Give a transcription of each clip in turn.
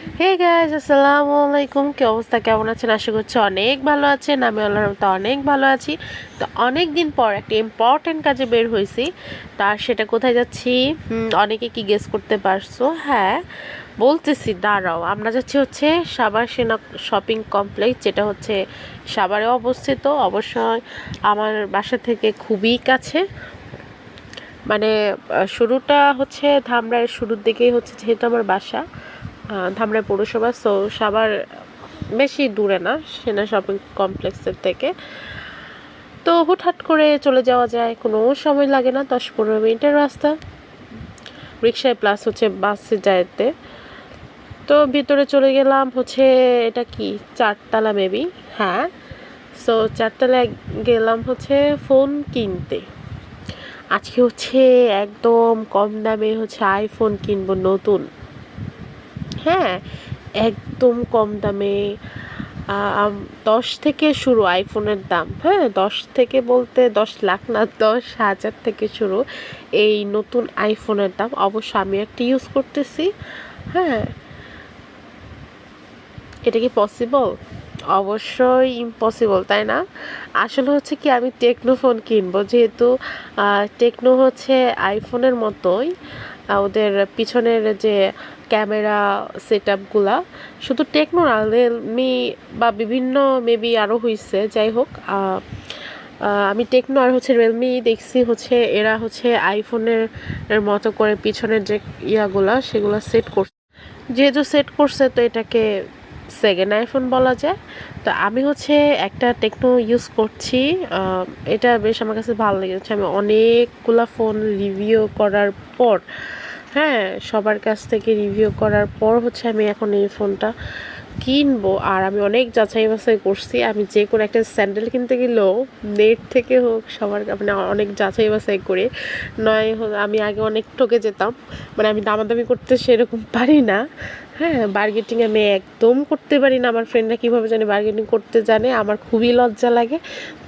Hey guys আসসালামু আলাইকুম কি অবস্থা? কেমন আছেন? আশা করছি অনেক ভালো আছেন। আমি আল্লাহর রহমতে অনেক ভালো আছি। তো অনেক দিন পর একটা ইম্পর্ট্যান্ট কাজে বের হয়েছি। তার সেটা কোথায় যাচ্ছি? অনেকে কি গেস করতে পারছ? হ্যাঁ বলতেছি, দাঁড়াও। আমরা যাচ্ছি হচ্ছে সাবার সেনা শপিং কমপ্লেক্স যেটা হচ্ছে সাভারে অবস্থিত। অবশ্যই আমার বাসা থেকে খুবই কাছে। মানে শুরুটা হচ্ছে ধামরাইয়ের শুরুর দিকেই হচ্ছে যেহেতু আমার বাসা। ধামরাই পৌরসভা সো সাবার বেশি দূরে না, সেনা শপিং কমপ্লেক্সের থেকে। তো হুটহাট করে চলে যাওয়া যায়, কোনো সময় লাগে না, দশ পনেরো মিনিটের রাস্তা। রিক্সায় প্লাস হচ্ছে বাসে যাইতে। তো ভিতরে চলে গেলাম, হচ্ছে এটা কি? চারতলা মেবি হ্যাঁ। সো চারতলায় গেলাম হচ্ছে ফোন কিনতে। আজকে হচ্ছে একদম কম দামে হচ্ছে আইফোন কিনবো নতুন। হ্যাঁ একদম কম দামে দশ থেকে শুরু আইফোনের দাম হ্যাঁ দশ থেকে বলতে দশ লাখ না, দশ হাজার থেকে শুরু এই নতুন আইফোনের দাম। অবশ্য আমি একটা ইউজ করতেছি হ্যাঁ। এটা কি পসিবল অবশ্যই ইম্পসিবল তাই না? আসলে হচ্ছে কি, আমি টেকনো ফোন কিনবো, যেহেতু টেকনো হচ্ছে আইফোনের মতোই ওদের পিছনের যে ক্যামেরা সেট আপগুলা শুধু টেকনো না রিয়েলমি বা বিভিন্ন মেবি আরও হয়েছে যাই হোক আমি টেকনো আর হচ্ছে রিয়েলমি দেখছি, হচ্ছে এরা হচ্ছে আইফোনের মতো করে পিছনের যে ইয়াগুলা, সেগুলো সেট করছে যেহেতু সেট করছে, তো এটাকে সেকেন্ড আইফোন বলা যায়। তো আমি হচ্ছে একটা টেকনো ইউজ করছি এটা বেশ আমার কাছে ভালো লেগেছে। আমি অনেকগুলো ফোন রিভিউ করার পর হ্যাঁ সবার কাছ থেকে রিভিউ করার পর হচ্ছে আমি এখন এই ফোনটা কিনবো। আর আমি অনেক যাচাই বাছাই করছি। আমি যে কোনো একটা স্যান্ডেল কিনতে গেলেও নেট থেকে হোক, সবার মানে অনেক যাচাই বাছাই করে। নয় আমি আগে অনেক ঠকে যেতাম। মানে আমি দামাদামি করতে সেরকম পারি না। হ্যাঁ বার্গেটিং আমি একদম করতে পারি না। আমার ফ্রেন্ডরা কীভাবে জানে বার্গেটিং করতে জানে? আমার খুবই লজ্জা লাগে।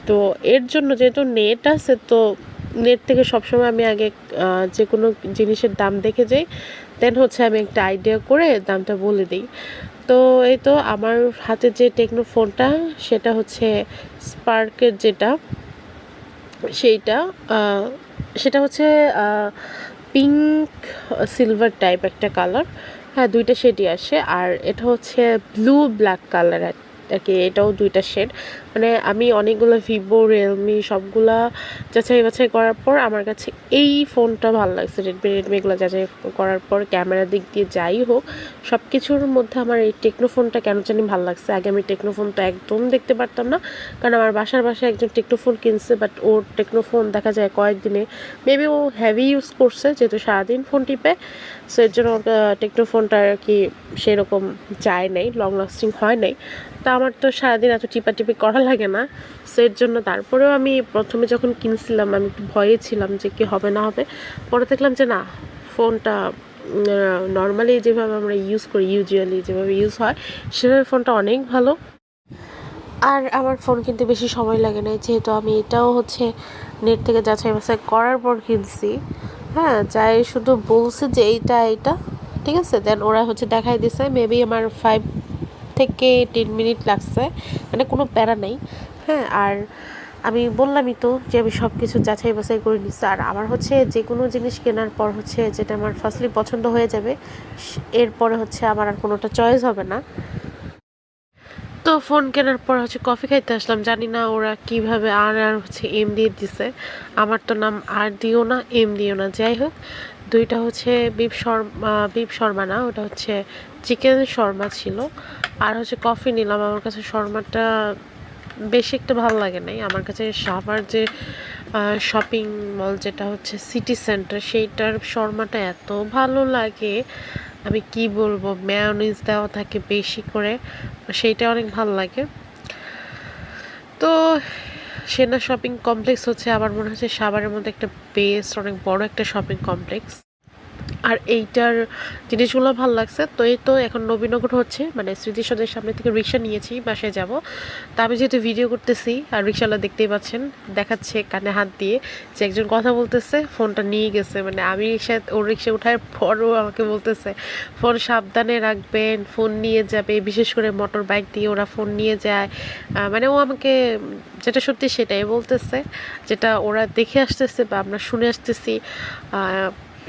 তো এর জন্য যেহেতু নেট আছে, তো নেট থেকে সবসময় আমি আগে যে কোনো জিনিসের দাম দেখে যাই। দেন হচ্ছে আমি একটা আইডিয়া করে দামটা বলে দিই। তো এই তো আমার হাতে যে টেকনো ফোনটা সেটা হচ্ছে স্পার্কের যেটা, সেইটা সেটা হচ্ছে পিঙ্ক সিলভার টাইপ একটা কালার হ্যাঁ দুইটা শেডই আসে। আর এটা হচ্ছে ব্লু ব্ল্যাক কালার আর কি, এটাও দুইটা শেড মানে আমি অনেকগুলো ভিভো, রিয়েলমি সবগুলা যাচাই বাছাই করার পর আমার কাছে এই ফোনটা ভালো লাগছে। রেডমি রেডমি এগুলো যাচাই করার পর ক্যামেরার দিক দিয়ে যাই হোক সব কিছুর মধ্যে আমার এই টেকনো ফোনটা কেন জানি ভালো লাগছে। আগে আমি টেকনো ফোন তো একদম দেখতে পারতাম না, কারণ আমার বাসার বাসায় একজন টেকনো ফোন কিনছে বাট ওর টেকনো ফোন দেখা যায় কয়েকদিনে মেবি ও হ্যাভি ইউজ করছে, যেহেতু সারাদিন ফোন টিপে সো এর জন্য টেকনো ফোনটা আর কি সেরকম যায় নাই লং লাস্টিং হয় নাই। তা আমার তো সারাদিন এত টিপাটিপি করা লাগে না। সো এর জন্য তারপরেও আমি প্রথমে যখন কিনছিলাম, আমি একটু ভয়ে ছিলাম যে কি হবে না হবে। পরে দেখলাম যে না, ফোনটা নর্মালি যেভাবে আমরা ইউজ করি ইউজুয়ালি যেভাবে ইউজ হয়, সেভাবে ফোনটা অনেক ভালো। আর আমার ফোন কিনতে বেশি সময় লাগে না, যেহেতু আমি এটাও হচ্ছে নেট থেকে যাচাই বাছাই করার পর কিনছি। হ্যাঁ যাই শুধু বলছে যে এইটা এইটা, ঠিক আছে? দেন ওরা হচ্ছে দেখাই দিছে মেবি আমার ফাইভ থেকে টেন মিনিট লাগছে। মানে কোনো প্যারা নেই। হ্যাঁ আর আমি বললামই তো যে আমি সব কিছু যাচাই বাছাই করে নিচ্ছি। আর আমার হচ্ছে যে কোনো জিনিস কেনার পর হচ্ছে যেটা আমার ফার্স্টলি পছন্দ হয়ে যাবে এরপরে হচ্ছে আমার আর কোনোটা চয়েস হবে না। তো ফোন কেনার পর হচ্ছে কফি খাইতে আসলাম। জানি না ওরা কীভাবে আর আর হচ্ছে এম দিয়ে দিছে। আমার তো নাম আর দিও না এম দিও না। যাই হোক দুইটা হচ্ছে বিপ শর্মা বিপ শর্মা না, ওটা হচ্ছে চিকেন শর্মা ছিল। আর হচ্ছে কফি নিলাম, আমার কাছে শর্মাটা বেশি একটা ভালো লাগে নাই। আমার কাছে সাভার যে শপিং মল যেটা হচ্ছে সিটি সেন্টার সেইটার শর্মাটা এত ভালো লাগে। আমি কি বলব ম্যায়োনিজ দেওয়া থাকে বেশি করে, সেইটা অনেক ভালো লাগে। তো সেনা শপিং কমপ্লেক্স হচ্ছে আমার মনে হচ্ছে সাভারের মধ্যে একটা বেস্ট অনেক বড় একটা শপিং কমপ্লেক্স। আর এইটার জিনিসগুলো ভালো লাগছে। তো এই তো এখন নবীনগর হচ্ছে মানে স্মৃতিসৌধের সামনে থেকে রিক্সা নিয়েছি, বাসায় যাব। তা আমি যেহেতু ভিডিও করতেছি, আর রিক্সাওয়ালা দেখতেই পাচ্ছেন, দেখাচ্ছে কানে হাত দিয়ে যে একজন কথা বলতেছে, ফোনটা নিয়ে গেছে। মানে আমি রিক্সা ওর রিক্সা উঠার পরও আমাকে বলতেছে, ফোন সাবধানে রাখবেন, ফোন নিয়ে যাবে। বিশেষ করে মোটর বাইক দিয়ে ওরা ফোন নিয়ে যায়। মানে ও আমাকে যেটা সত্যি সেটাই বলতেছে, যেটা ওরা দেখে আসতেছে বা আমরা শুনে আসতেছি।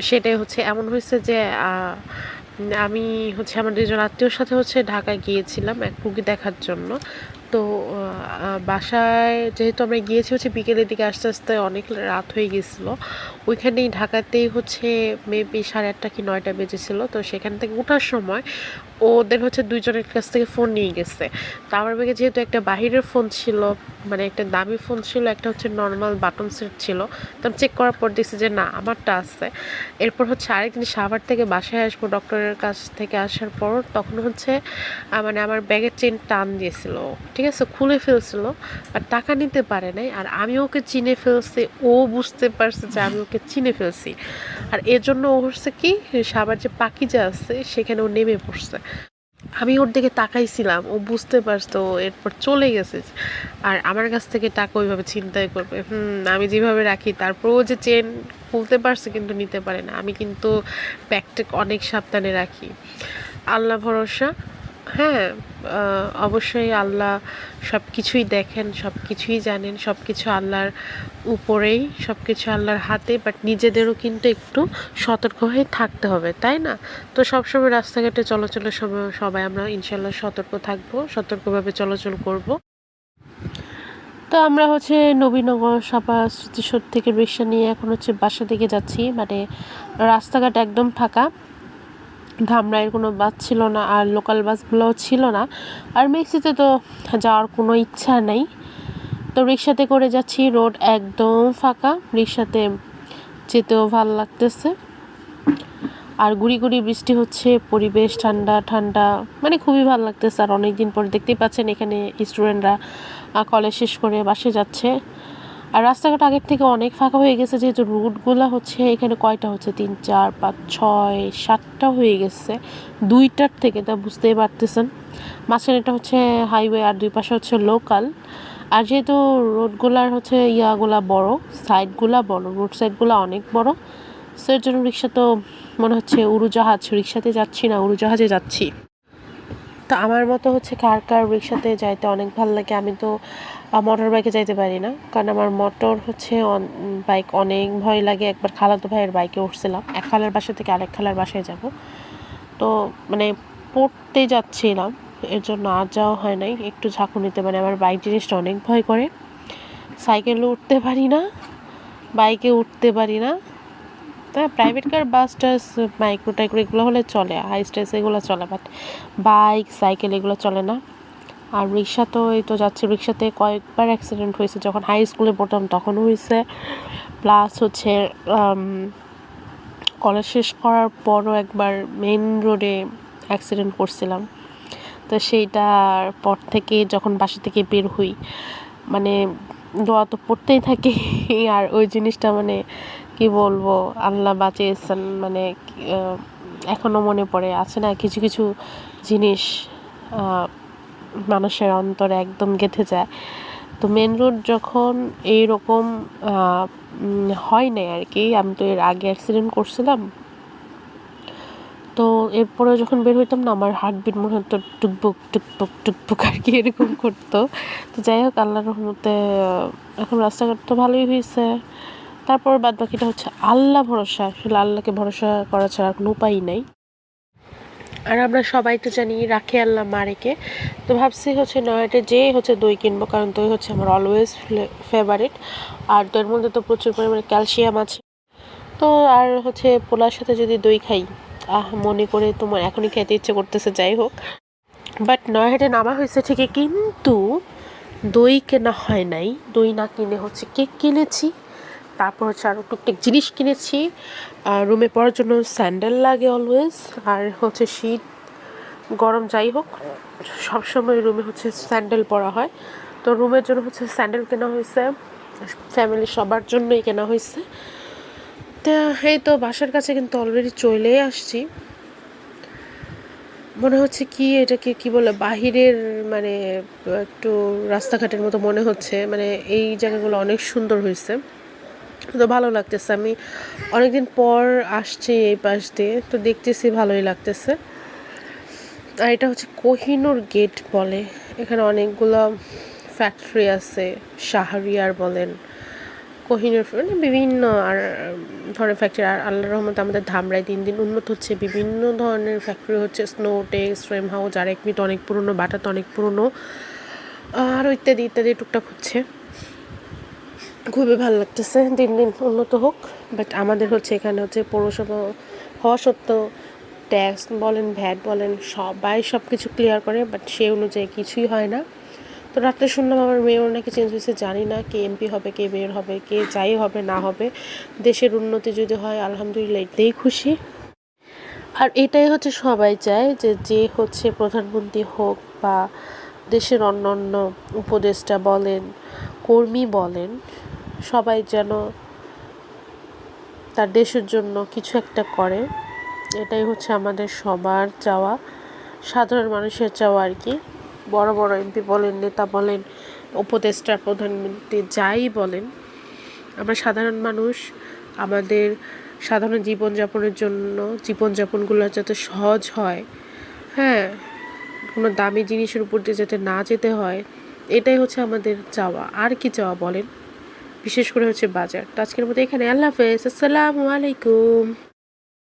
সেটাই হচ্ছে, এমন হয়েছে যে আমি হচ্ছে আমার দুজন আত্মীয়র সাথে হচ্ছে ঢাকায় গিয়েছিলাম এক রুগী দেখার জন্য। তো বাসায় যেহেতু আমরা গিয়েছি হচ্ছে বিকেলের দিকে, আস্তে আস্তে অনেক রাত হয়ে গেছিল। ওইখানেই ঢাকাতেই হচ্ছে মেবি সাড়ে আটটা কি নয়টা বেজেছিল। তো সেখান থেকে ওঠার সময় ওদের হচ্ছে দুইজনের কাছ থেকে ফোন নিয়ে গেছে। তো আমার ব্যাগে যেহেতু একটা বাহিরের ফোন ছিল মানে একটা দামি ফোন ছিল, একটা হচ্ছে নর্মাল বাটন সেট ছিল, তো চেক করার পর দেখছি যে না, আমারটা আছে। এরপর হচ্ছে আরেকদিন সাভার থেকে বাসায় আসব ডক্টরের কাছ থেকে আসার পর, তখন হচ্ছে মানে আমার ব্যাগের চেন টান দিয়েছিল। ঠিক আছে, খুলে ফেলছিল আর টাকা নিতে পারে নাই। আর আমি ওকে চিনে ফেলছি, ও বুঝতে পারছে যে আমি ওকে চিনে ফেলছি। আর এর জন্য ও হচ্ছে কি, সাবার যে পাখিজা আছে, সেখানে ও নেমে পড়ছে। আমি ওর দিকে তাকাইছিলাম, ও বুঝতে পারতো এরপর চলে গেছে। আর আমার কাছ থেকে টাকা ওইভাবে চিন্তাই করবে। হুম, আমি যেভাবে রাখি তারপর ও যে চেন খুলতে পারছে কিন্তু নিতে পারে না। আমি কিন্তু ব্যাগটা অনেক সাবধানে রাখি। আল্লাহ ভরসা। হ্যাঁ অবশ্যই আল্লাহ সব কিছুই দেখেন সব কিছুই জানেন সব কিছু আল্লাহর উপরেই সব কিছু আল্লাহর হাতে বাট নিজেদেরও কিন্তু একটু সতর্ক হয়ে থাকতে হবে, তাই না? তো সবসময় রাস্তাঘাটে চলাচলের সময় সবাই আমরা ইনশাল্লাহ সতর্ক থাকব, সতর্কভাবে চলাচল করব। তো আমরা হচ্ছে নবীনগর সাপা স্মৃতিসৌধ থেকে রিক্সা নিয়ে এখন হচ্ছে বাসা দিকে যাচ্ছি মানে রাস্তাঘাট একদম ফাঁকা। ধামরাইয়ের কোনো বাস ছিল না আর লোকাল বাসগুলোও ছিল না। আর মেক্সিতে তো যাওয়ার কোনো ইচ্ছা নেই। তো রিক্সাতে করে যাচ্ছি, রোড একদম ফাঁকা, রিক্সাতে যেতেও ভালো লাগতেছে। আর গুড়ি গুড়ি বৃষ্টি হচ্ছে, পরিবেশ ঠান্ডা ঠান্ডা মানে খুবই ভালো লাগতেছে। আর অনেক দিন পরে দেখতেই পাচ্ছেন এখানে স্টুডেন্টরা কলেজ শেষ করে বাসে যাচ্ছে। আর রাস্তাঘাট আগের থেকে অনেক ফাঁকা হয়ে গেছে, যেহেতু রুটগুলো হচ্ছে এখানে কয়টা হচ্ছে? তিন, চার, পাঁচ, ছয়, সাতটা হয়ে গেছে। দুইটার থেকে, তা বুঝতেই পারতেছেন। মাঝখানে এটা হচ্ছে হাইওয়ে আর দুই পাশে হচ্ছে লোকাল। আর যেহেতু রোডগুলার হচ্ছে ইয়াগুলা বড়, সাইডগুলা বড়, রোড সাইডগুলো অনেক বড় সো জন্য রিক্সা তো মনে হচ্ছে উড়োজাহাজ, রিক্সাতে যাচ্ছি না, উড়োজাহাজে যাচ্ছি। তো আমার মতো হচ্ছে কার কার রিক্সাতে যাইতে অনেক ভালো লাগে, আমি তো মোটর বাইকে যাইতে পারি না। কারণ আমার মোটর হচ্ছে বাইক অনেক ভয় লাগে। একবার খালাতো ভাইয়ের বাইকে উঠছিলাম, এক খালার বাসা থেকে আরেক খালার বাসায় যাব। তো মানে পড়তে যাচ্ছিলাম, এর জন্য আর যাওয়া হয় নাই। একটু ঝাঁকুনিতে মানে আমার বাইক জিনিসটা অনেক ভয় করে। সাইকেলে উঠতে পারি না বাইকে উঠতে পারি না। তা প্রাইভেট কার বাস টাস মাইক্রো টাইক্রো এগুলো হলে চলে হাই স্টেস এগুলো চলে বাট বাইক সাইকেল এগুলো চলে না। আর রিক্সা তো, এই তো যাচ্ছে, রিক্সাতে কয়েকবার অ্যাক্সিডেন্ট হয়েছে, যখন হাই স্কুলে পড়তাম তখনও হয়েছে। প্লাস হচ্ছে কলেজ শেষ করার পরও একবার মেন রোডে অ্যাক্সিডেন্ট করছিলাম। তো সেইটার পর থেকে যখন বাসা থেকে বের হই মানে দোয়া তো পড়তেই থাকি, আর ওই জিনিসটা মানে কি বলব আল্লাহ বাঁচিয়েছেন মানে আহ, এখনও মনে পড়ে আছে না কিছু কিছু জিনিস মানুষের অন্তরে একদম গেঁথে যায়। তো মেন রোড যখন এইরকম হয় নাই আর কি আমি তো এর আগে অ্যাক্সিডেন্ট করছিলাম। তো এরপরে যখন বের হইতাম না আমার হার্টবিট মনে হতো টুকবুক টুকবুক টুকবুক আর কি এরকম করতো। তো যাই হোক আল্লাহর রহমতে এখন রাস্তাঘাট তো ভালোই হয়েছে তারপর বাদ বাকিটা হচ্ছে আল্লাহ ভরসা। আসলে আল্লাহকে ভরসা করা ছাড়া কোনো উপায়ই নাই। আর আমরা সবাই তো জানি রাখে আল্লাহ মারেকে। তো ভাবছি হচ্ছে নয়াটে যে হচ্ছে দই কিনবো, কারণ দই হচ্ছে আমার অলওয়েজ ফেভারিট আর দইয়ের মধ্যে তো প্রচুর পরিমাণে ক্যালসিয়াম আছে। তো আর হচ্ছে পোলার সাথে যদি দই খাই, আহ, মনে করে তোমার এখনই খেতে ইচ্ছে করতেছে, যাই হোক। বাট নয়াহাটে নামা হয়েছে ঠিকই, কিন্তু দই কেনা হয় নাই। দই না কিনে হচ্ছে কেক কিনেছি। তারপর হচ্ছে আরও টুকটাক জিনিস কিনেছি। রুমে পড়ার জন্য স্যান্ডেল লাগে অলওয়েজ আর হচ্ছে শীত গরম যাই হোক, সবসময় রুমে হচ্ছে স্যান্ডেল পরা হয়। তো রুমের জন্য হচ্ছে স্যান্ডেল কেনা হয়েছে ফ্যামিলি সবার জন্যই কেনা হয়েছে। তা এই তো বাসার কাছে কিন্তু অলরেডি চলে আসছি। মনে হচ্ছে কি এটাকে কি বলে, বাহিরের মানে একটু রাস্তাঘাটের মতো মনে হচ্ছে মানে এই জায়গাগুলো অনেক সুন্দর হয়েছে। তো ভালো লাগতেছে। আমি অনেকদিন পর আসছি এই পাশ দিয়ে, তো দেখতেছি ভালোই লাগতেছে। আর এটা হচ্ছে কোহিনুর গেট বলে। এখানে অনেকগুলো ফ্যাক্টরি আছে, শাহরিয়ার বলেন, কোহিনুর মানে বিভিন্ন আর, ধরনের ফ্যাক্টরি আর আল্লাহ রহমত আমাদের ধামরাই দিন দিন উন্নত হচ্ছে। বিভিন্ন ধরনের ফ্যাক্টরি হচ্ছে স্নোটেক্স ফ্রেম হাউস আর এক মিট অনেক পুরনো বাটাতে অনেক পুরনো। আরও ইত্যাদি ইত্যাদি টুকটাক হচ্ছে। খুবই ভালো লাগতেছে। দিন দিন উন্নত হোক। বাট আমাদের হচ্ছে এখানে হচ্ছে পৌরসভা হওয়া সত্ত্বেও ট্যাক্স বলেন ভ্যাট বলেন, সবাই সব কিছু ক্লিয়ার করে বাট সেই অনুযায়ী কিছুই হয় না। তো রাত্রে শুনলাম আমার মেয়র নাকি চেঞ্জ হয়েছে, জানি না কে এমপি হবে, কে মেয়র হবে, কে যাই হবে, না হবে। দেশের উন্নতি যদি হয়, আলহামদুলিল্লাহ এতেই খুশি। আর এটাই হচ্ছে সবাই চায় যে যে হচ্ছে প্রধানমন্ত্রী হোক বা দেশের অন্য অন্য উপদেষ্টা বলেন, কর্মী বলেন সবাই যেন তার দেশের জন্য কিছু একটা করে। এটাই হচ্ছে আমাদের সবার চাওয়া, সাধারণ মানুষের চাওয়া আর কি। বড় বড় এমপি বলেন, নেতা বলেন, উপদেষ্টা, প্রধানমন্ত্রী যাই বলেন, আমরা সাধারণ মানুষ, আমাদের সাধারণ জীবনযাপনের জন্য, জীবনযাপনগুলো যাতে সহজ হয় হ্যাঁ কোনো দামি জিনিসের উপর দিয়ে যাতে না যেতে হয়, এটাই হচ্ছে আমাদের চাওয়া। আর কি চাওয়া বলেন? বিশেষ করে হচ্ছে বাজার। তো আজকের মতো এখানে আল্লাহ হাফেজ। আসসালামু আলাইকুম।